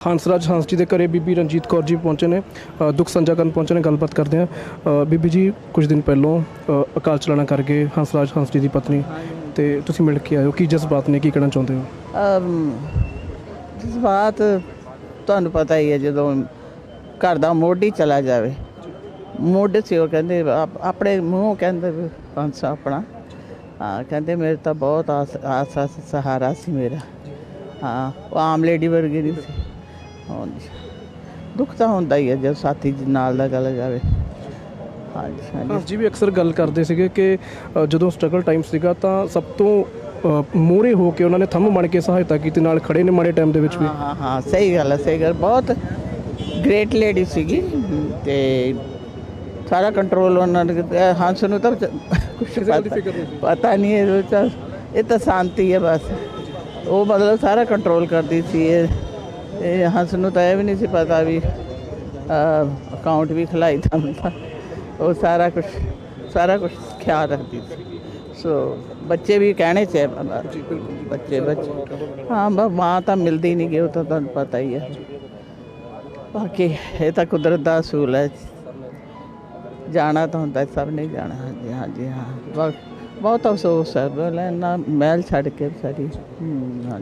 ਹੰਸਰਾਜ ਹੰਸ ਜੀ ਦੇ ਘਰੇ ਬੀਬੀ ਰਣਜੀਤ ਕੌਰ ਜੀ ਪਹੁੰਚੇ ਨੇ ਅ, ਦੁੱਖ ਸਾਂਝਾ ਕਰਨ ਪਹੁੰਚੇ ਨੇ ਗੱਲਬਾਤ ਕਰਦੇ ਆ ਬੀਬੀ ਜੀ ਕੁਝ ਦਿਨ ਪਹਿਲਾਂ ਅ, ਅਕਾਲ ਚਲਾਣਾ ਕਰ ਗਏ ਹੰਸਰਾਜ ਹੰਸ ਜੀ ਦੀ ਪਤਨੀ ਤੇ ਤੁਸੀਂ ਮਿਲ ਕੇ ਆਇਓ ਕੀ ਜਜ਼ਬਾਤ ਨੇ ਕੀ ਕਹਿਣਾ ਚਾਹੁੰਦੇ ਹੋ? ਅਮ, ਜਜ਼ਬਾਤ ਤੁਹਾਨੂੰ ਪਤਾ ਹੀ ਹੈ ਜਦੋਂ ਘਰ ਦਾ ਮੋਢੀ ਚਲਾ ਜਾਵੇ। ਮੋਢ ਸੀ ਉਹ ਕਹਿੰਦੇ ਆਪ- ਆਪਣੇ ਮੂੰਹ ਕਹਿੰਦੇ ਵੀ ਪੰਜ ਆਪਣਾ। ਹਾਂ ਕਹਿੰਦੇ ਮੇਰੇ ਤਾਂ ਬਹੁਤ ਆਸ ਆਸ ਆਸ ਸਹਾਰਾ ਸੀ ਮੇਰਾ। ਹਾਂ ਉਹ ਆਮ ਲੇਡੀ ਵਰਗੀ ਨਹੀਂ ਸੀ। ਹਾਂਜੀ। ਦੁੱਖ ਤਾਂ ਹੁੰਦਾ ਹੀ ਹੈ ਜਦ ਸਾਥੀ ਜੀ ਨਾਲ ਦਾ ਚਲਾ ਜਾਵੇ। ਹਾਂਜੀ ਹਾਂਜੀ। ਜੀ ਵੀ ਅਕਸਰ ਗੱਲ ਕਰਦੇ ਸੀਗੇ ਕਿ ਅ, ਜਦੋਂ ਸਟਰਗਲ ਟਾਈਮ ਸੀਗਾ ਤਾਂ ਸਭ ਤੋਂ ਮੂਰੇ ਹੋ ਕੇ ਉਹਨਾਂ ਨੇ ਥੰਮ ਬਣ ਕੇ ਸਹਾਇਤਾ ਕੀਤੀ ਨਾਲ ਖੜੇ ਨੇ ਮਾੜੇ ਟਾਈਮ ਦੇ ਵਿੱਚ ਵੀ। ਹਾਂ ਹਾਂ ਹਾਂ ਸਹੀ ਗੱਲ ਹੈ ਸਹੀ ਗੱਲ। ਬਹੁਤ ਗ੍ਰੇਟ ਲੇਡੀ ਸੀਗੀ। ਤੇ ਸਾਰਾ ਕੰਟਰੋਲ ਉਹਨਾਂ ਨੇ ਕੀਤਾ। ਹੰਸ ਨੂੰ ਤਾਂ ਕੁਝ ਪਤਾ ਨਹੀਂ ਇਹ ਤਾਂ ਇਹ ਤਾਂ ਸ਼ਾਂਤੀ ਹੈ ਬਸ। ਉਹ ਮਤਲਬ ਸਾਰਾ ਕੰਟਰੋਲ ਕਰਦੀ ਸੀ ਇਹ। ਇਹ ਹੰਸ ਨੂੰ ਤਾਂ ਇਹ ਵੀ ਨਹੀਂ ਸੀ ਪਤਾ ਵੀ ਅਕਾਊਂਟ ਵੀ ਖਲਾਈ ਤਾਂ ਉਹ ਸਾਰਾ ਕੁਝ ਸਾਰਾ ਕੁਝ ਖਿਆਲ ਰੱਖਦੀ ਸੀ। ਸੋ ਬੱਚੇ ਵੀ ਕਹਿਣੇ ਬਿਲਕੁਲ ਬੱਚੇ ਬੱਚੇ। ਹਾਂ ਬ- ਮਾਂ ਤਾਂ ਮਿਲਦੀ ਨਹੀਂ ਗੀ ਉਹ ਤਾਂ ਤੁਹਾਨੂੰ ਪਤਾ ਹੀ ਹੈ। ਬਾਕੀ ਇਹ ਤਾਂ ਕੁਦਰਤ ਦਾ ਅਸੂਲ ਹੈ। ਜਾਣਾ ਤਾਂ ਹੁੰਦਾ ਸਭ ਨੇ ਜਾਣਾ। ਹਾਂਜੀ ਹਾਂਜੀ ਹਾਂ। ਬਹੁਤ ਬਹੁਤ ਅਫਸੋਸ ਹੈ। ਬੋਲੇ ਨਾ ਮਹਿਲ ਛੱਡ ਕੇ ਸਾਰੀ